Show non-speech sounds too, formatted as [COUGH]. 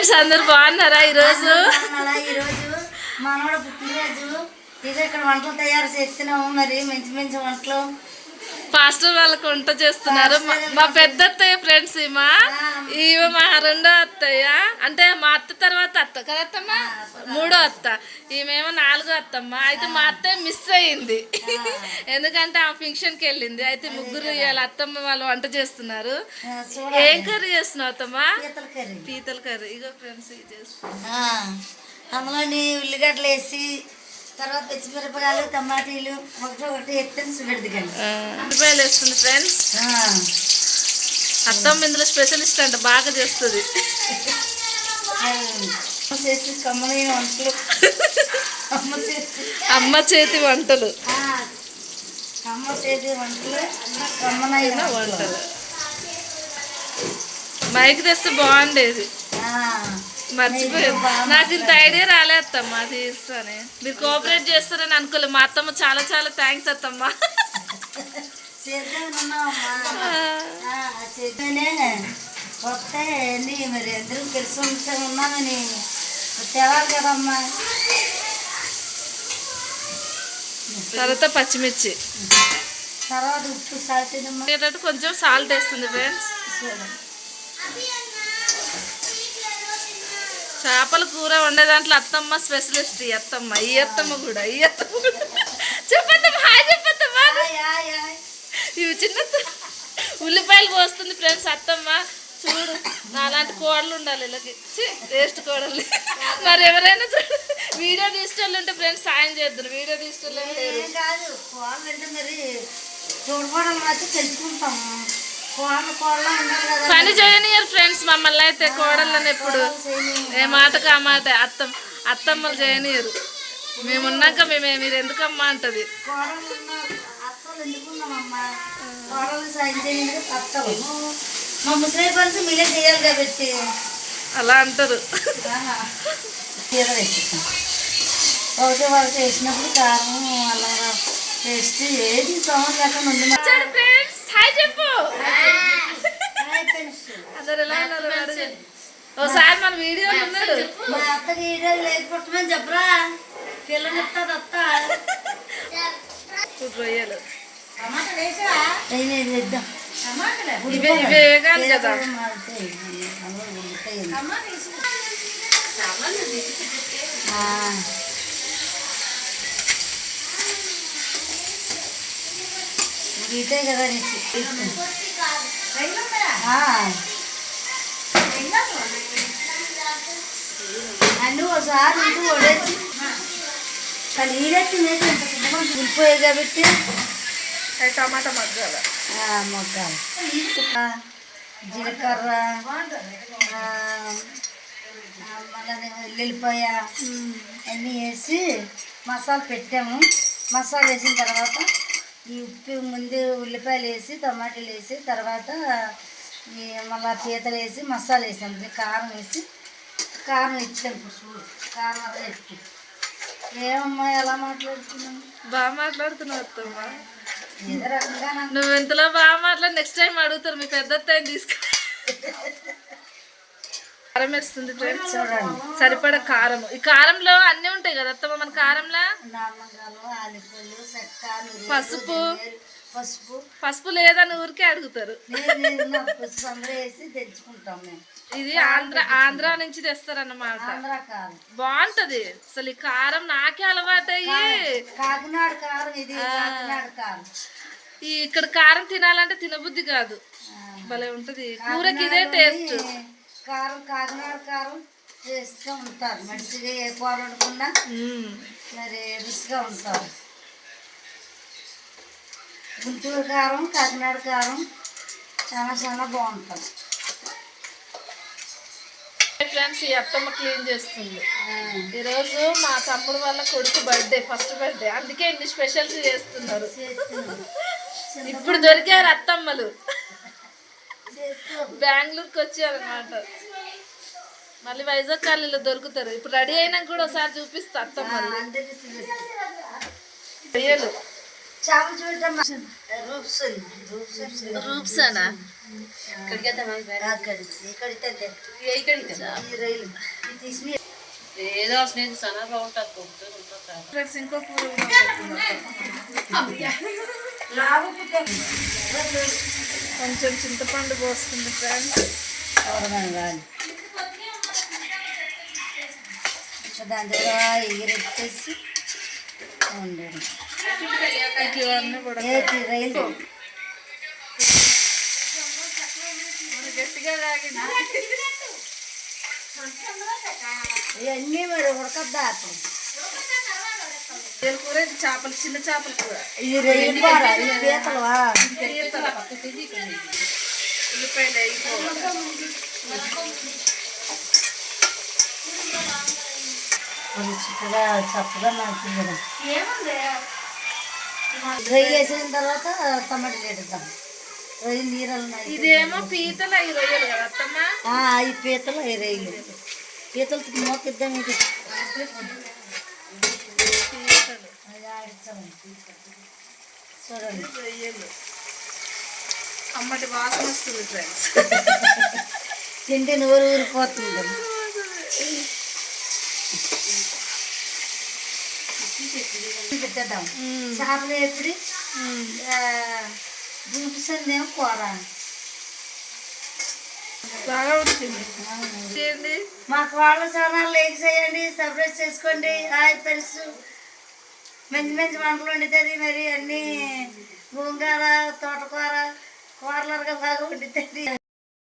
Friends అందరు బాగున్నారా ఈరోజు? అలా ఈరోజు మనోడు పుట్టినరోజు. ఇది ఇక్కడ వంటలు తయారు చేస్తున్నాము మరి మంచి మంచి వంటలు. పాస్టర్ వాళ్ళకి వంట చేస్తున్నారు. మా- పెద్ద అత్తయ్య ఫ్రెండ్స్ ఈమె ఈమె మా రెండో అత్తయ్య. అంటే మా అత్త తర్వాత అత్త కదా అత్తమ్మ? మూడో అత్త. ఈమెమో నాలుగో అత్తమ్మ. అయితే మా అత్తయ్య మిస్ అయ్యింది ఎందుకంటే ఆ ఫంక్షన్కి వెళ్ళింది. అయితే ముగ్గురు ఇవాళ అత్తమ్మ వాళ్ళు వంట చేస్తున్నారు. ఏం కర్రీ చేస్తున్నావు అత్తమ్మ? పీతల కర్రీ. ఇగో ఫ్రెండ్స్ ఇది చేస్తున్నా. అందులోని ఉల్లిగడ్డలు వేసి తర్వాత పచ్చిమిరపకాయలు టమాటీలు ఒకటి ఒకటి ఎత్తుని చూపెడదు కానీ. ఉల్లిపాయలు వేస్తుంది ఫ్రెండ్స్. అత్తమ్మ ఇందులో స్పెషలిస్ట్ అంట బాగా చేస్తుంది. చేసి కమ్మలైన వంటలు. అమ్మ చేతి వంటలు. అమ్మ చేతి వంటలు కమ్మనైన వంటలు. మైక్ తెస్తే బాగుండేది. మర్చిపోయాం. నాకు ఇంత ఐడియా రాలేదమ్మా అది ఇస్తానే. మీరు కోఆపరేట్ చేస్తారని అనుకోలేదు మా అత్తమ్మ చాలా చాలా థ్యాంక్స్ అత్తమ్మ. చేద్దామన్నామమ్మా ఆ, చేద్దానే. వస్తే నీ మరి అందరూ కలిసి ఉంటే ఉన్నామని. తేవాలి కదమ్మా. తర్వాత పచ్చిమిర్చి. తర్వాత ఉప్పు ఏంటంటే కొంచెం సాల్ట్ వేస్తుంది ఫ్రెండ్స్ చేపల కూర వండే దాంట్లో అత్తమ్మ స్పెషలిస్ట్ ఈ అత్తమ్మ ఈ అత్తమ్మ కూడా ఈ అత్తమ్మ కూడా. చెప్పద్దమ్మా హాయ్ చెప్పద్దమ్మా ఆయ్, ఆయ్, ఆయ్. ఇవి చిన్న ఉల్లిపాయలు పోస్తుంది ఫ్రెండ్స్ అత్తమ్మ చూడు నాలాంటి కోడలు ఉండాలి ఇలాకి వేస్ట్ కోడలు. మరి ఎవరైనా చూడు వీడియో తీసేవాళ్ళు ఉంటే ఫ్రెండ్స్ సాయం చేద్దరు. వీడియో లేరు. ఏం కాదు కోళ్ళు అంటే మరి తెలుసుకుంటాము పని చేయనియరు ఫ్రెండ్స్ మమ్మల్ని అయితే కోడళ్ళని ఎప్పుడు. ఏ మాటకు ఆ మాట అత్తమ్మ అత్తమ్మలు చేయనియరు. మేము ఉన్నాక మేమే మీరు ఎందుకమ్మా అంటది. అలా అంటారు. ఒకటి వరకు వేసినప్పుడు కారం అలా వేస్ట్ ఏది సోమం లేకుండా ఉంది హాయ్ చెప్పు. అందరు ఎలా ఉన్నారు. ఓసారి మన వీడియోలో ఉన్నాడు మా లేకపోవటమని చెప్పరా? పిల్లనిస్తుంది అత్త. ఇప్పుడు రొయ్యలు. ఇవే ఇవే కదా. అవి ఉడుకుతాయి. ఆ. ఇదే కదా. అన్నీ ఒకసారి ఇంటూ వడేసి కానీ ఈడెత్తి మీద ఇంత సిద్ధంగా ఉడిపోయాయి కాబట్టి టమాటా మగ్గాల? ఆ, మొగ్గాలు. జీలకర్ర. మళ్ళీ ఎల్లుల్లిపాయ అన్నీ వేసి మసాలా పెట్టాము. మసాలా వేసిన తర్వాత ఈ ఉప్పు ముందు ఉల్లిపాయలు వేసి టమాటాలు వేసి తర్వాత ఈ మళ్ళీ పీతలు వేసి మసాలా ఇది కారం వేసి కారం ఇచ్చాము ఇప్పుడు చూడు. కారం అదే ఎత్తి ఏమమ్మా ఎలా మాట్లాడుతున్నాము బాగా మాట్లాడుతున్నావు అత్తమ్మ. నువ్వు ఇంతలో బాగా మాట్లాడి నెక్స్ట్ టైం అడుగుతారు మీ పెద్ద తీసుకు [LAUGHS] కారం వేస్తుంది ఫ్రెండ్స్ సరిపడ కారం ఈ కారంలో అన్నీ ఉంటాయి కదా అత్తమ్మ మన కారంలో? పసుపు. పసుపు. పసుపు లేదని ఊరికే అడుగుతారు. ఇది ఆంధ్ర ఆంధ్ర నుంచి తెస్తారన్నమాట. బాగుంటది. అసలు ఈ కారం నాకే అలవాటయ్యి. కాకినాడ కారం ఇది కాకినాడ కారం. ఈ ఇక్కడ కారం తినాలంటే తినబుద్ధి కాదు. భలే ఉంటది. కూరకి ఇదే టేస్ట్. కారం కాకినాడ కారం చేస్తూ ఉంటారు. మంచిగా ఏ కూర వండుకున్నా మరి రుచిగా ఉంటారు. గుంటూరు కారం కాకినాడ కారం చాలా చాలా బాగుంటుంది ఫ్రెండ్స్ ఈ అత్తమ్మ క్లీన్ చేస్తుంది. ఈరోజు మా తమ్ముడు వాళ్ళ కొడుకు బర్త్డే ఫస్ట్ బర్త్డే. అందుకే ఇన్ని స్పెషల్స్ చేస్తున్నారు. ఇప్పుడు దొరికారు అత్తమ్మలు. బెంగళూరుకి వచ్చారనమాట మళ్ళీ వైజాగ్ కాలనీలో దొరుకుతారు. ఇప్పుడు రెడీ అయినాక కూడా ఒకసారి చూపిస్తా చూపిస్తారు. రొయ్యలు. రూప్సానా. ఏదో స్నేహితు చాలా బాగుంటుంది కొడుతుంది ఇంకో కూర. కొంచెం చింతపండు పోస్తుంది ఫ్రెండ్స్. రాని దాని ఎగిరెట్టేసి ఉండేది ఇవన్నీ రైలు మరి ఉడకద్దా కూర ఇది చేపలు చిన్న చేపల కూర. ఇది రైలు కూర ఇది పీతలవా? ఉల్లిపాయలు అయిపోయి కొంచెం చిక్కగా చప్పగా నాకు డ్రై చేసిన తర్వాత టమాటాలు వేద్దాం రొయ్యలు నీరలు ఇదేమో పీతలు అవి రొయ్యలు కదా ఈ పీతలు అవి ఇది పీతలు అది ఆడించామండి చూడండి రొయ్యలు. అమ్మటి వాసన వస్తుంది ఫ్రెండ్స్ తింటే నోరు ఊరిపోతుంది. పెట్టేద్దాం. చేపలు ఎప్పుడు చూపిస్తుందేమో కూర. మాకు వాళ్ళ ఛానల్ లైక్ చేయండి సబ్స్క్రైబ్ చేసుకోండి. Hi friends. మంచి మంచి వంటలు వండుతుంది మరి అన్నీ. గోంగూర తోటకూర కూరలుగా బాగా వండుతుంది.